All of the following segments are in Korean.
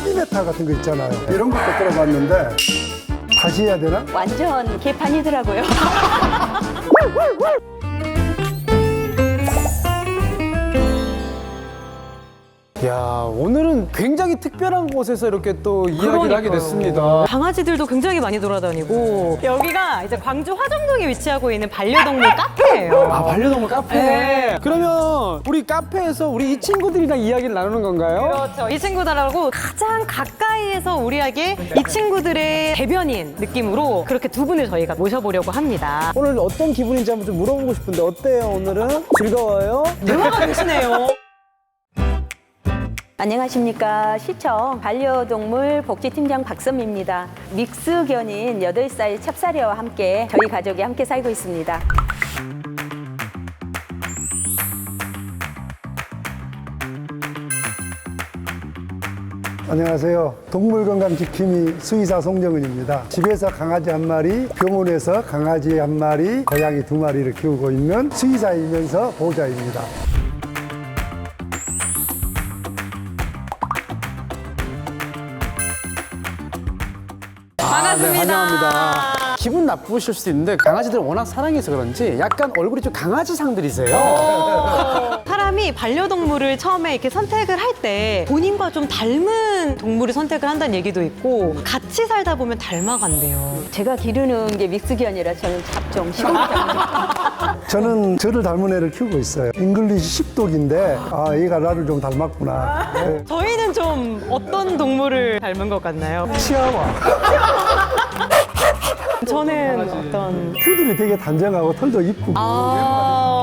헤비메탈 같은 거 있잖아요. 이런 것도 들어봤는데 다시 해야 되나? 완전 개판이더라고요. 야 오늘은 굉장히 특별한 곳에서 이렇게 또 이야기를 하게 됐습니다. 강아지들도 굉장히 많이 돌아다니고 여기가 이제 광주 화정동에 위치하고 있는 반려동물 카페예요. 아 반려동물 카페. 그러면 우리 카페에서 우리 이 친구들이랑 이야기를 나누는 건가요? 그렇죠. 이 친구들하고 가장 가까이에서 우리에게 이 친구들의 대변인 느낌으로 그렇게 두 분을 저희가 모셔보려고 합니다. 오늘 어떤 기분인지 한번 좀 물어보고 싶은데 어때요 오늘은? 즐거워요? 대화가 되시네요. 안녕하십니까. 시청 반려동물 복지팀장 박선미입니다. 믹스견인 8살 찹쌀이와 함께 저희 가족이 함께 살고 있습니다. 안녕하세요. 동물건강지킴이 수의사 송정은입니다. 집에서 강아지 한 마리, 병원에서 강아지 한 마리, 고양이 두 마리를 키우고 있는 수의사이면서 보호자입니다. 환영합니다. 기분 나쁘실 수도 있는데 강아지들 워낙 사랑해서 그런지 약간 얼굴이 좀 강아지 상들이세요. 사람이 반려동물을 처음에 이렇게 선택을 할 때 본인과 좀 닮은 동물을 선택을 한다는 얘기도 있고 같이 살다 보면 닮아간대요. 제가 기르는 게 믹스견이라 저는 잡종 시공장. 저는 저를 닮은 애를 키우고 있어요. 잉글리시 십독인데 아 얘가 나를 좀 닮았구나. 네. 저희는 좀 어떤 동물을 닮은 것 같나요? 치아와 저는 어떤 푸들이 되게 단정하고 털도 이쁘고. 아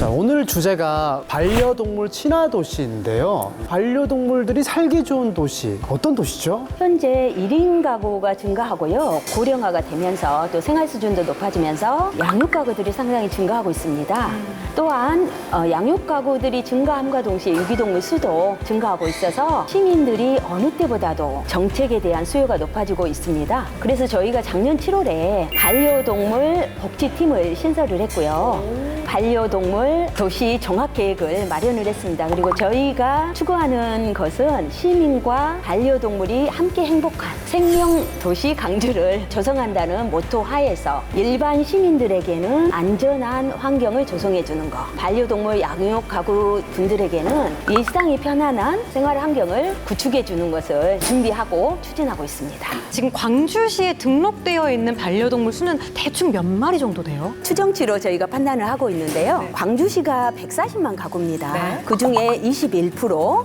자 오늘 주제가 반려동물 친화 도시인데요. 반려동물들이 살기 좋은 도시 어떤 도시죠? 현재 1인 가구가 증가하고요. 고령화가 되면서 또 생활 수준도 높아지면서 양육 가구들이 상당히 증가하고 있습니다. 또한 어, 양육 가구들이 증가함과 동시에 유기동물 수도 증가하고 있어서 시민들이 어느 때보다도 정책에 대한 수요가 높아지고 있습니다. 그래서 저희가 작년 7월에 반려동물 복지팀을 신설을 했고요. 반려동물 도시 종합 계획을 마련을 했습니다. 그리고 저희가 추구하는 것은 시민과 반려동물이 함께 행복한 생명 도시 강주를 조성한다는 모토 하에서 일반 시민들에게는 안전한 환경을 조성해 주는 것, 반려동물 양육 가구 분들에게는 일상이 편안한 생활 환경을 구축해 주는 것을 준비하고 추진하고 있습니다. 지금 광주시에 등록되어 있는 반려동물 수는 대충 몇 마리 정도 돼요? 추정치로 저희가 판단을 하고 있는 데요. 광주시가 140만 가구입니다. 네. 그 중에 21%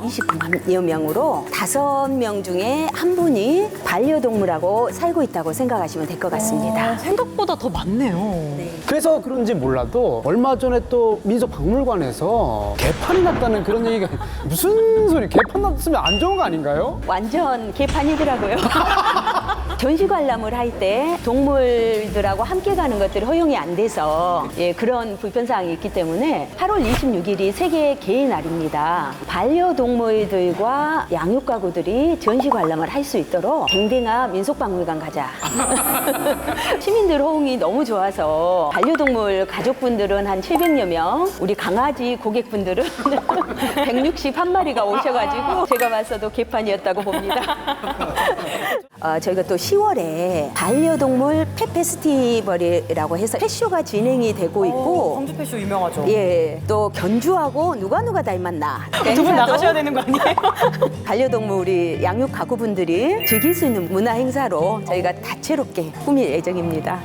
29만여 명으로 다섯 명 중에 한 분이 반려동물하고 살고 있다고 생각하시면 될 것 같습니다. 아, 생각보다 더 많네요. 네. 그래서 그런지 몰라도 얼마 전에 또 민속박물관에서 개판이 났다는 그런 얘기가 무슨 소리 개판 났으면 안 좋은 거 아닌가요? 완전 개판이더라고요. 전시 관람을 할 때 동물들하고 함께 가는 것들이 허용이 안 돼서 예, 그런 불편사항이 있기 때문에 8월 26일이 세계 개의 날입니다. 반려동물들과 양육가구들이 전시 관람을 할 수 있도록 댕댕아 민속박물관 가자. 시민들 호응이 너무 좋아서 반려동물 가족분들은 한 700여 명, 우리 강아지 고객분들은 161마리가 오셔가지고 제가 봤어도 개판이었다고 봅니다. 어, 저희가 또 10월에 반려동물 펫 페스티벌이라고 해서 펫쇼가 진행이 되고 있고 성주 패쇼 유명하죠. 예, 또 견주하고 누가 누가 닮았나 두 분 행사도 나가셔야 되는 거 아니에요? 반려동물 우리 양육 가구분들이 즐길 수 있는 문화 행사로 저희가 다채롭게 꾸밀 예정입니다.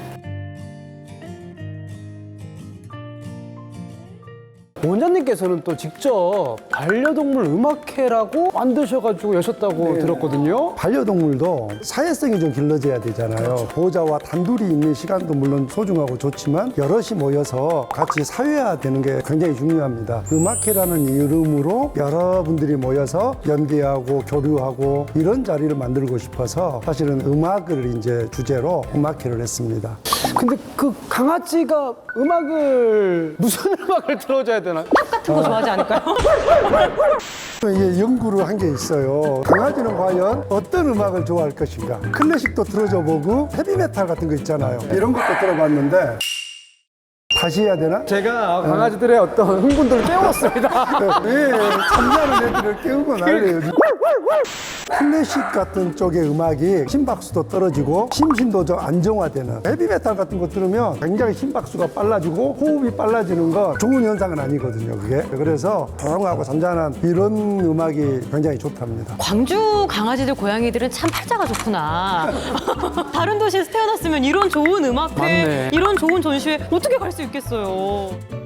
원장님께서는 또 직접 반려동물 음악회라고 만드셔가지고 여셨다고 들었거든요. 반려동물도 사회성이 좀 길러져야 되잖아요. 보호자와 단둘이 있는 시간도 물론 소중하고 좋지만 여럿이 모여서 같이 사회화되는 게 굉장히 중요합니다. 음악회라는 이름으로 여러분들이 모여서 연대하고 교류하고 이런 자리를 만들고 싶어서 사실은 음악을 이제 주제로 음악회를 했습니다. 근데 그 강아지가 음악을 무슨 음악을 들어줘야 되나? 같은 거 좋아하지 않을까요? 이게 연구를 한 게 있어요. 강아지는 과연 어떤 음악을 좋아할 것인가? 클래식도 들어줘 보고 헤비메탈 같은 거 있잖아요. 이런 것도 들어봤는데 다시 해야 되나? 제가 강아지들의 어떤 흥분들을 깨웠습니다. 왜 잠자는 애들을 깨우고 난리예요. 클래식 같은 쪽의 음악이 심박수도 떨어지고 심신도 좀 안정화되는 헤비메탈 같은 거 들으면 굉장히 심박수가 빨라지고 호흡이 빨라지는 거 좋은 현상은 아니거든요 그게 그래서 조용하고 잔잔한 이런 음악이 굉장히 좋답니다 광주 강아지들 고양이들은 참 팔자가 좋구나. 다른 도시에서 태어났으면 이런 좋은 음악회, 맞네. 이런 좋은 전시회 어떻게 갈 수 있겠어요.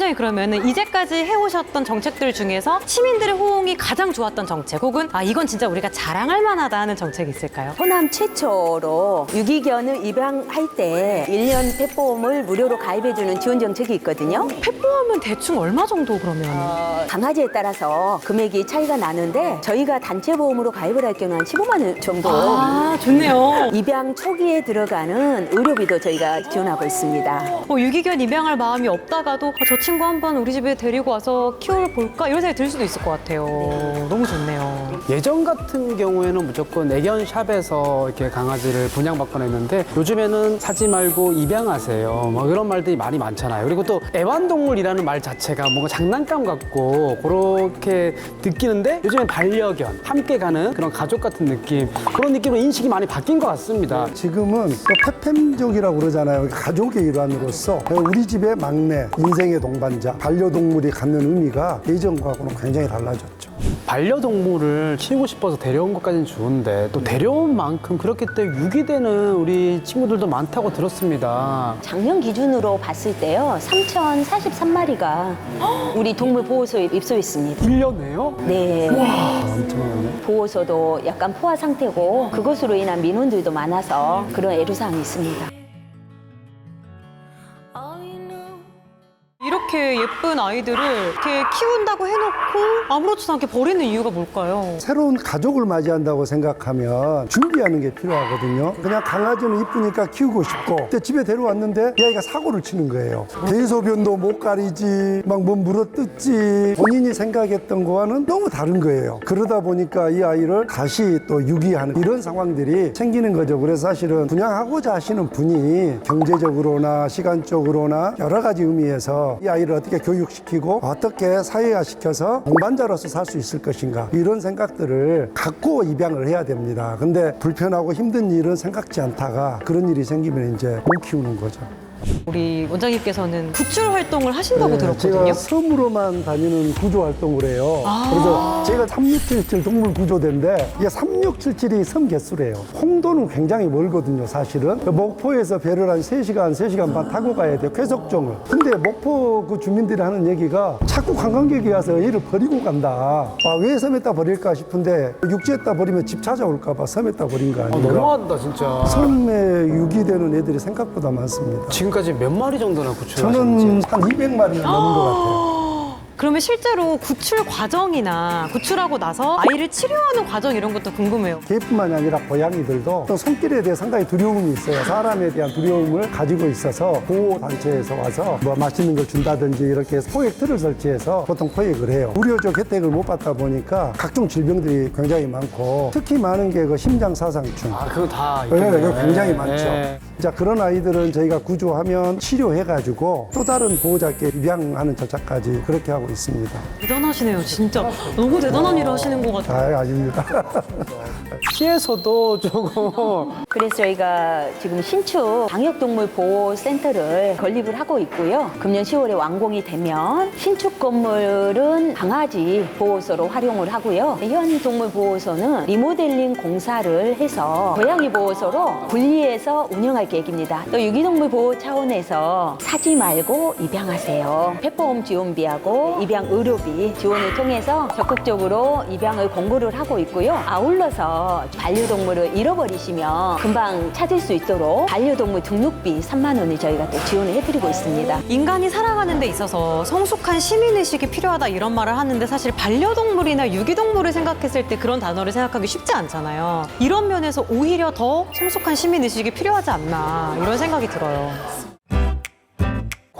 팀장님 그러면 이제까지 해오셨던 정책들 중에서 시민들의 호응이 가장 좋았던 정책 혹은 아 이건 진짜 우리가 자랑할 만하다 하는 정책이 있을까요? 호남 최초로 유기견을 입양할 때 1년 펫보험을 무료로 가입해주는 지원 정책이 있거든요. 펫보험은 대충 얼마 정도 그러면? 어, 강아지에 따라서 금액이 차이가 나는데 저희가 단체 보험으로 가입을 할 경우 한 15만 원 정도 아 좋네요. 입양 초기에 들어가는 의료비도 저희가 지원하고 있습니다. 뭐 유기견 입양할 마음이 없다가도 아, 저 친구 한 번 우리 집에 데리고 와서 키워볼까 이런 생각이 들 수도 있을 것 같아요. 너무 좋네요. 예전 같은 경우에는 무조건 애견 샵에서 이렇게 강아지를 분양받거나 했는데 요즘에는 사지 말고 입양하세요. 뭐 그런 말들이 많이 많잖아요. 그리고 또 애완동물이라는 말 자체가 뭔가 장난감 같고 그렇게 느끼는데 요즘엔 반려견, 함께 가는 그런 가족 같은 느낌 그런 느낌으로 인식이 많이 바뀐 것 같습니다. 지금은 또 페팸족이라고 그러잖아요 가족의 일환으로서 우리 집의 막내 인생의 동반자 반려동물이 갖는 의미가 예전과는 굉장히 달라졌죠 반려동물을 키우고 싶어서 데려온 것까지는 좋은데 또 데려온 만큼 그렇기 때문에 유기되는 우리 친구들도 많다고 들었습니다. 작년 기준으로 봤을 때요, 3,043마리가 우리 동물보호소에 입소했습니다. 1년에요? 네. 엄청나네. 보호소도 약간 포화 상태고 그것으로 인한 민원들도 많아서 그런 애로사항이 있습니다. 이렇게 예쁜 아이들을 이렇게 키운다고 해놓고 아무렇지도 않게 버리는 이유가 뭘까요? 새로운 가족을 맞이한다고 생각하면 준비하는 게 필요하거든요. 그냥 강아지는 이쁘니까 키우고 싶고, 근데 집에 데려왔는데 이 아이가 사고를 치는 거예요. 대소변도 못 가리지, 막 뭐 물어뜯지, 본인이 생각했던 거와는 너무 다른 거예요. 그러다 보니까 이 아이를 다시 또 유기하는 이런 상황들이 생기는 거죠. 그래서 사실은 분양하고자 하시는 분이 경제적으로나 시간적으로나 여러 가지 의미에서 이 아이를 어떻게 교육시키고 어떻게 사회화시켜서 동반자로서 살 수 있을 것인가 이런 생각들을 갖고 입양을 해야 됩니다. 근데 불편하고 힘든 일은 생각지 않다가 그런 일이 생기면 이제 못 키우는 거죠. 우리 원장님께서는 구출 활동을 하신다고 네, 들었거든요. 제가 섬으로만 다니는 구조 활동을 해요. 그래서 제가 3677 동물 구조대인데 이게 3677이 섬 개수래요. 홍도는 굉장히 멀거든요, 사실은. 목포에서 배를 한 3시간, 3시간 반 타고 가야 돼요, 쾌속종을. 근데 목포 그 주민들이 하는 얘기가 자꾸 관광객이 와서 얘를 버리고 간다. 아, 왜 섬에다 버릴까 싶은데 육지에다 버리면 집 찾아올까 봐 섬에다 버린 거 아, 아닌가. 너무한다 진짜. 섬에 유기되는 애들이 생각보다 많습니다. 지금 까지 몇 마리 정도나 구출하셨는지. 저는 한 200마리는 넘는 것 같아요. 그러면 실제로 구출 과정이나 구출하고 나서 아이를 치료하는 과정 이런 것도 궁금해요. 개뿐만이 아니라 고양이들도 또 손길에 대해 상당히 두려움이 있어요. 사람에 대한 두려움을 가지고 있어서 보호단체에서 와서 뭐 맛있는 걸 준다든지 이렇게 포획틀을 설치해서 보통 포획을 해요. 무료적 혜택을 못 받다 보니까 각종 질병들이 굉장히 많고 특히 많은 게 그 심장사상충. 아 그거 다. 네. 그거 굉장히 네, 많죠. 네. 자, 그런 아이들은 저희가 구조하면 치료해가지고 또 다른 보호자께 입양하는 절차까지 그렇게 하고 있습니다. 대단하시네요, 진짜. 너무 대단한 일을 하시는 것 같아요. 아, 아닙니다. 시에서도 조금 그래서 저희가 지금 신축 방역동물보호센터를 건립을 하고 있고요. 금년 10월에 완공이 되면 신축 건물은 강아지 보호소로 활용을 하고요. 현 동물보호소는 리모델링 공사를 해서 고양이 보호소로 분리해서 운영할 계획입니다. 또 유기동물 보호 차원에서 사지 말고 입양하세요. 펫보험 지원비하고 입양 의료비 지원을 통해서 적극적으로 입양을 공고를 하고 있고요. 아울러서 반려동물을 잃어버리시면 금방 찾을 수 있도록 반려동물 등록비 3만 원을 저희가 또 지원을 해드리고 있습니다. 인간이 살아가는 데 있어서 성숙한 시민의식이 필요하다 이런 말을 하는데 사실 반려동물이나 유기동물을 생각했을 때 그런 단어를 생각하기 쉽지 않잖아요. 이런 면에서 오히려 더 성숙한 시민의식이 필요하지 않나 이런 생각이 들어요.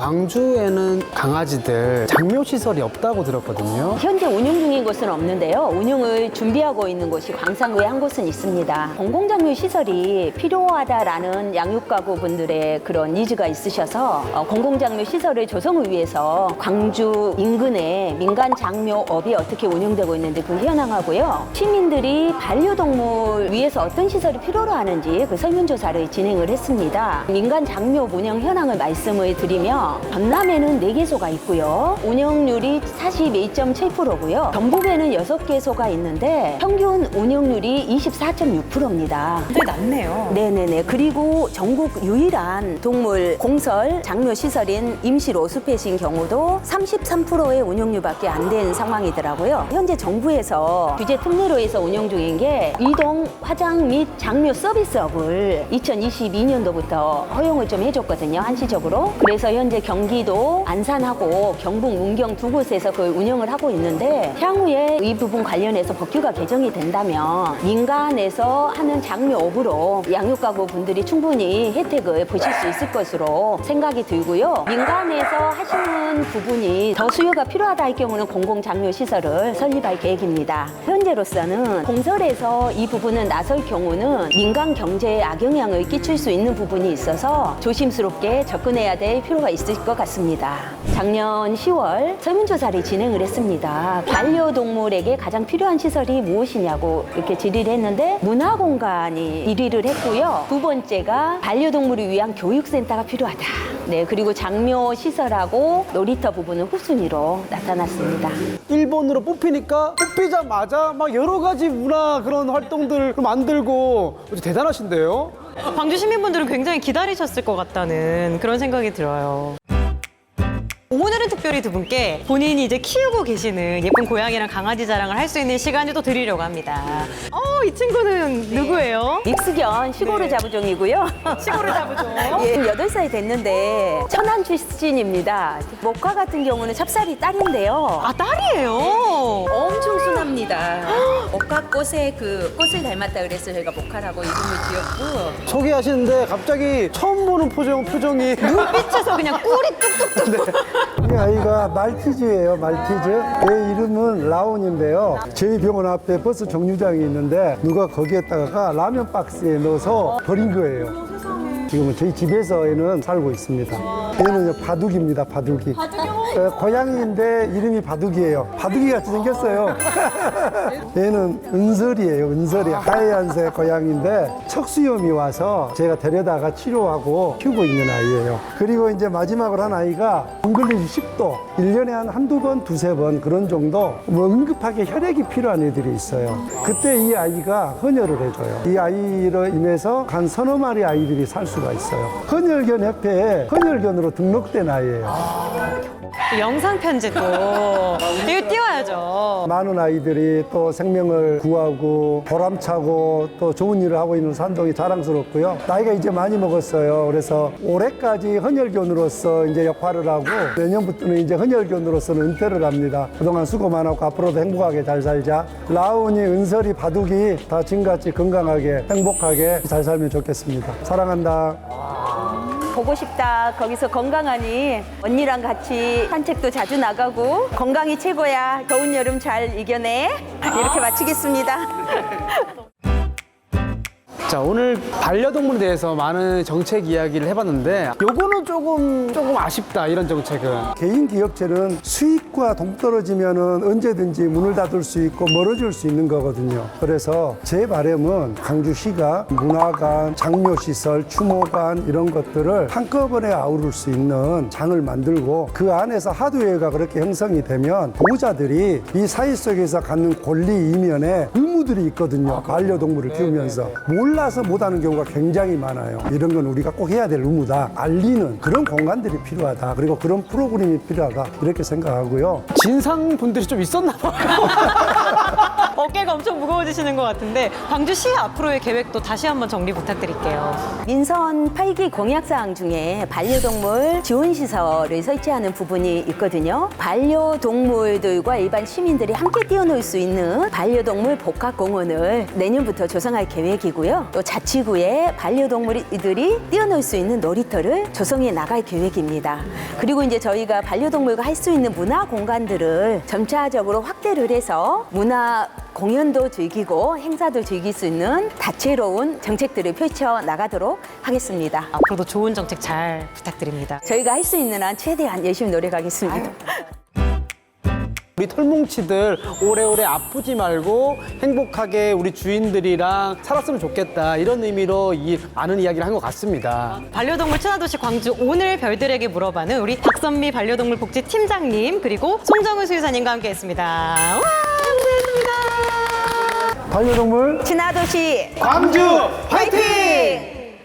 광주에는 강아지들 장묘 시설이 없다고 들었거든요. 현재 운영 중인 곳은 없는데요. 운영을 준비하고 있는 곳이 광산구에 한 곳은 있습니다. 공공장묘 시설이 필요하다라는 양육가구 분들의 그런 니즈가 있으셔서 어, 공공장묘 시설을 조성을 위해서 광주 인근에 민간 장묘업이 어떻게 운영되고 있는지 그 현황하고요. 시민들이 반려동물 위해서 어떤 시설이 필요로 하는지 그 설문조사를 진행을 했습니다. 민간 장묘 운영 현황을 말씀을 드리면 전남에는 네개소가 있고요. 운영률이 42.7%고요. 경북에는 여섯 개소가 있는데 평균 운영률이 24.6%입니다. 되게 낮네요. 네네네. 그리고 전국 유일한 동물 공설 장묘 시설인 임시 로스펫인 경우도 33%의 운영률밖에 안 된 상황이더라고요. 현재 정부에서 규제 특례로에서 운영 중인 게 이동 화장 및 장묘 서비스업을 2022년도부터 허용을 좀 해줬거든요. 한시적으로. 그래서 현재 경기도 안산하고 경북 문경 두 곳에서 그걸 운영을 하고 있는데 향후에 이 부분 관련해서 법규가 개정이 된다면 민간에서 하는 장묘업으로 양육가구 분들이 충분히 혜택을 보실 수 있을 것으로 생각이 들고요. 민간에서 하시는 부분이 더 수요가 필요하다 할 경우는 공공장묘 시설을 설립할 계획입니다. 현재로서는 공설에서 이 부분은 나설 경우는 민간 경제에 악영향을 끼칠 수 있는 부분이 있어서 조심스럽게 접근해야 될 필요가 있을 것 같습니다. 작년 10월 설문조사를 진행을 했습니다. 반려동물에게 가장 필요한 시설이 무엇이냐고 이렇게 질의를 했는데 문화공간이 1위를 했고요. 두 번째가 반려동물을 위한 교육센터가 필요하다. 네, 그리고 장묘 시설하고 놀이터 부분은 후순위로 나타났습니다. 일본으로 뽑히니까 뽑히자마자 막 여러 가지 문화 그런 활동들 만들고 대단하신데요? 광주 시민분들은 굉장히 기다리셨을 것 같다는 그런 생각이 들어요. 오늘은 특별히 두 분께 본인이 이제 키우고 계시는 예쁜 고양이랑 강아지 자랑을 할 수 있는 시간을 또 드리려고 합니다. 어, 이 친구는 누구예요? 믹스견 시골의 자부종이고요. 시골을 잡으죠. 예, 8살이 됐는데 천안 출신입니다. 목화 같은 경우는 찹쌀이 딸인데요. 아, 딸이에요? 엄청 순합니다. 목화 꽃에 그 꽃을 닮았다 그래서 저희가 목화라고 이름을 지었고 소개하시는데 갑자기 처음 보는 표정, 표정이 눈빛에서 그냥 꿀이 뚝뚝뚝. 이 아이가 말티즈예요, 말티즈. 얘 이름은 라온인데요. 저희 병원 앞에 버스 정류장이 있는데 누가 거기에다가 라면 박스에 넣어서 버린 거예요. 지금은 저희 집에서 얘는 살고 있습니다. 얘는 바둑입니다, 바둑이. 어, 고양이인데 이름이 바둑이에요. 바둑이 같이 생겼어요. 얘는 은설이에요, 은설이. 하얀색 고양이인데 척수염이 와서 제가 데려다가 치료하고 키우고 있는 아이예요. 그리고 이제 마지막으로 한 아이가 엉글리지 10도. 일년에한 한두 번, 두세 번 그런 정도 뭐 응급하게 혈액이 필요한 애들이 있어요. 그때 이 아이가 헌혈을 해줘요. 이 아이로 인해서 한 서너 마리 아이들이 살 수가 있어요. 헌혈견 협회에 헌혈견으로 등록된 아이예요. 영상 편지도 이거 띄워야죠. 많은 아이들이 또 생명을 구하고 보람차고 또 좋은 일을 하고 있는 산동이 자랑스럽고요. 나이가 이제 많이 먹었어요. 그래서 올해까지 헌혈견으로서 이제 역할을 하고 내년부터는 이제 헌혈견으로서는 은퇴를 합니다. 그동안 수고 많았고 앞으로도 행복하게 잘 살자. 라온이, 은설이, 바둑이 다 지금같이 건강하게 행복하게 잘 살면 좋겠습니다. 사랑한다. 보고 싶다. 거기서 건강하니 언니랑 같이 산책도 자주 나가고 건강이 최고야. 더운 여름 잘 이겨내. 이렇게 마치겠습니다. 자 오늘 반려동물에 대해서 많은 정책 이야기를 해봤는데 요거는 조금 조금 아쉽다 이런 정책은 개인 기업체는 수익과 동떨어지면은 언제든지 문을 닫을 수 있고 멀어질 수 있는 거거든요. 그래서 제 바람은 강주시가 문화관, 장묘시설, 추모관 이런 것들을 한꺼번에 아우를 수 있는 장을 만들고 그 안에서 하드웨어가 그렇게 형성이 되면 보호자들이 이 사회 속에서 갖는 권리 이면에 의무들이 있거든요. 반려동물을 키우면서 몰라 서 못하는 경우가 굉장히 많아요. 이런 건 우리가 꼭 해야 될 의무다. 알리는 그런 공간들이 필요하다. 그리고 그런 프로그램이 필요하다. 이렇게 생각하고요. 진상 분들이 좀 있었나 봐요. 어깨가 엄청 무거워지시는 것 같은데 광주시 앞으로의 계획도 다시 한번 정리 부탁드릴게요. 민선 8기 공약사항 중에 반려동물 지원시설을 설치하는 부분이 있거든요. 반려동물들과 일반 시민들이 함께 뛰어놀 수 있는 반려동물 복합공원을 내년부터 조성할 계획이고요. 또 자치구에 반려동물들이 뛰어놀 수 있는 놀이터를 조성해 나갈 계획입니다. 그리고 이제 저희가 반려동물과 할 수 있는 문화 공간들을 점차적으로 확대를 해서 문화 공연도 즐기고 행사도 즐길 수 있는 다채로운 정책들을 펼쳐 나가도록 하겠습니다. 앞으로도 좋은 정책 잘 부탁드립니다. 저희가 할 수 있는 한 최대한 열심히 노력하겠습니다. 우리 털뭉치들 오래오래 아프지 말고 행복하게 우리 주인들이랑 살았으면 좋겠다 이런 의미로 이 많은 이야기를 한 것 같습니다. 반려동물 친화도시 광주 오늘 별들에게 물어봐는 우리 박선미 반려동물 복지 팀장님 그리고 송정은 수의사님과 함께했습니다. 와 감사합니다. 반려동물 친화도시 광주 화이팅!